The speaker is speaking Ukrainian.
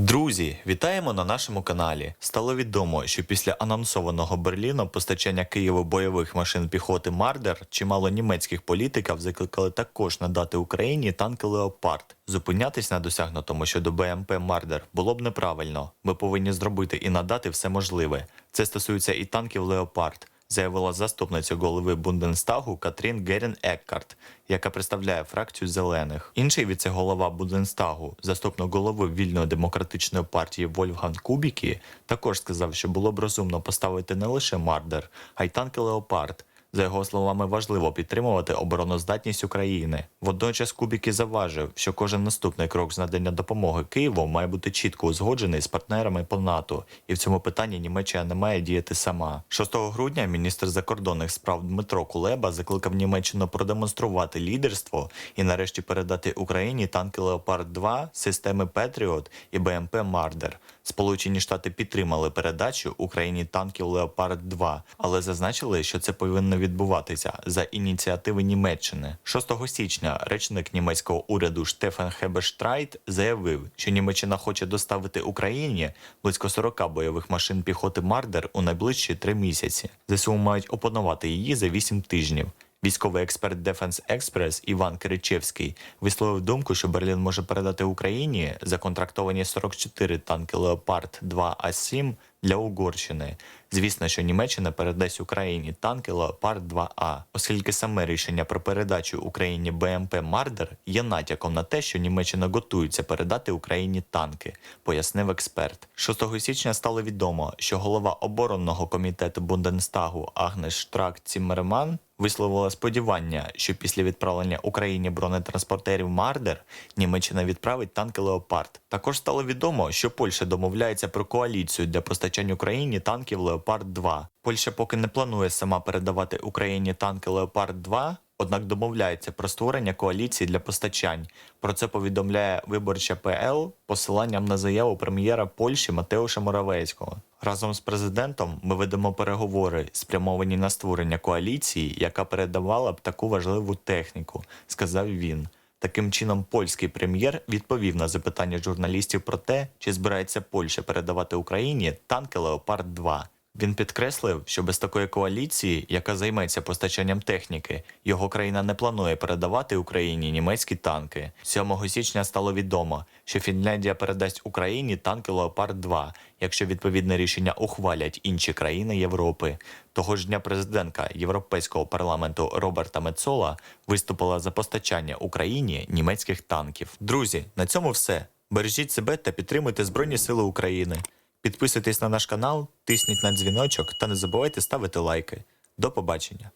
Друзі, вітаємо на нашому каналі. Стало відомо, що після анонсованого Берліну постачання Києву бойових машин піхоти Мардер чимало німецьких політиків закликали також надати Україні танки Леопард. Зупинятись на досягнутому щодо БМП Мардер було б неправильно. Ми повинні зробити і надати все можливе. Це стосується і танків Леопард. Заявила заступниця голови Бунденстагу Катрін Герін Еккарт, яка представляє фракцію зелених. Інший віце-голова Бунденстагу, заступник голови вільної демократичної партії Вольфган Кубікі, також сказав, що було б розумно поставити не лише Мардер, а й танки Леопард. За його словами, важливо підтримувати обороноздатність України. Водночас Кубіки заважив, що кожен наступний крок з надання допомоги Києву має бути чітко узгоджений з партнерами по НАТО, і в цьому питанні Німеччина не має діяти сама. 6 грудня міністр закордонних справ Дмитро Кулеба закликав Німеччину продемонструвати лідерство і нарешті передати Україні танки Леопард 2 системи Петріот і БМП Мардер. Сполучені Штати підтримали передачу Україні танків Леопард 2 але зазначили, що це повинно відбуватися за ініціативи Німеччини. 6 січня речник німецького уряду Штефан Хебештрайт заявив, що Німеччина хоче доставити Україні близько 40 бойових машин піхоти Мардер у найближчі три місяці. ЗСУ мають опанувати її за 8 тижнів. Військовий експерт Defense Express Іван Киричевський висловив думку, що Берлін може передати Україні законтрактовані 44 танки Леопард 2 А7 для Угорщини. Звісно, що Німеччина передасть Україні танки Леопард 2 А, оскільки саме рішення про передачу Україні БМП Мардер є натяком на те, що Німеччина готується передати Україні танки, пояснив експерт. 6 січня стало відомо, що голова оборонного комітету Бунденстагу Агнес Штрак Ціммерман висловила сподівання, що після відправлення Україні бронетранспортерів Мардер Німеччина відправить танки Леопард. Також стало відомо, що Польща домовляється про коаліцію для постачання Україні танків Леопард 2 Польща поки не планує сама передавати Україні танки Леопард 2 Однак домовляється про створення коаліції для постачань. Про це повідомляє виборча ПЛ посиланням на заяву прем'єра Польщі Матеуша Моравецького. Разом з президентом ми ведемо переговори, спрямовані на створення коаліції, яка передавала б таку важливу техніку, сказав він. Таким чином, польський прем'єр відповів на запитання журналістів про те, чи збирається Польща передавати Україні танки Леопард 2 Він підкреслив, що без такої коаліції, яка займеться постачанням техніки, його країна не планує передавати Україні німецькі танки. 7 січня стало відомо, що Фінляндія передасть Україні танки Леопард 2 якщо відповідне рішення ухвалять інші країни Європи. Того ж дня президентка Європейського парламенту Роберта Мецола виступила за постачання Україні німецьких танків. Друзі, на цьому все. Бережіть себе та підтримуйте Збройні Сили України. Підписуйтесь на наш канал, тисніть на дзвіночок та не забувайте ставити лайки. До побачення!